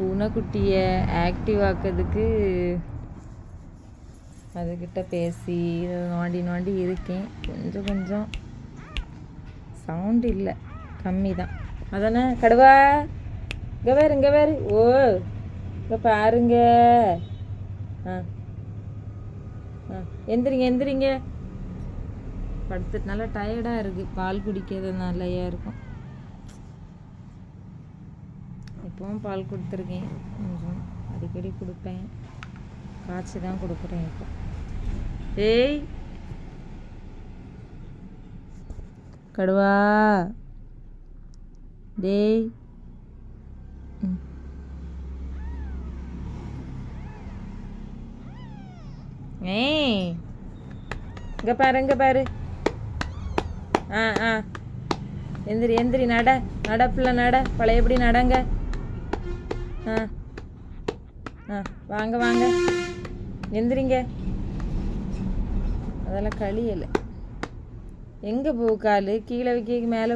பூனைக்குட்டியை active ஆக்கிறதுக்கு அதுக்கிட்ட பேசி நோண்டி நோண்டி இருக்கேன். கொஞ்சம் கொஞ்சம். சவுண்ட் இல்லை. கம்மி தான் அதானே கடுவா? இங்கே வேறு இங்கே வேறு ஓ இங்கே பாருங்க. ஆ. ஆ எந்திரிங்க எந்திரிங்க. படுத்துட்டு நல்லா டயர்டாக இருக்குது பால் குடிக்கிறதுனாலயா இருக்கும். இப்போவும் பால் கொடுத்துருக்கேன். கொஞ்சம் அடிக்கடி கொடுப்பேன். காய்ச்சி தான் கொடுக்குறேன் இப்போ. ஏய். கடுவா. டேய். ஏய். இங்கே பாரு இங்கே பாரு. ஆ ஆ. எந்திரி எந்திரி நட. நட பிள்ளை நட. பழையபடி நடங்க. ஆ. ஆ வாங்க வாங்க. எந்திரிங்க. அதெல்லாம் கழியலை எங்கே பூ கால்? கீழே வைக்க மேலே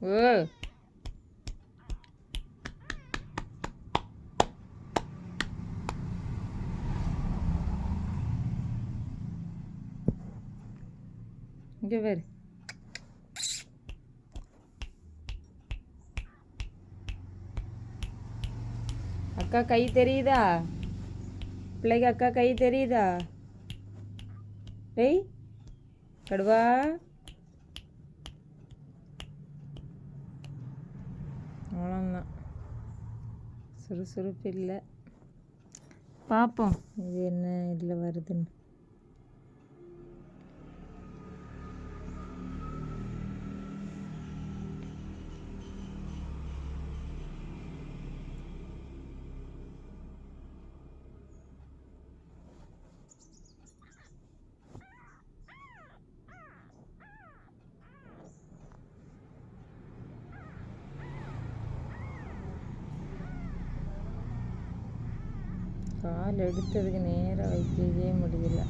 பூ ஓ இங்கே அக்கா கை தெரியுதா? பிள்ளைக்கு அக்கா கை தெரியுதா? டெய் கடுவா. சுறுசுறுப்பு இல்லை. பார்ப்போம். இது என்ன இதில் வருதுன்னு. கால் எடுத்ததுக்கு நேராக வைக்கவே முடியல.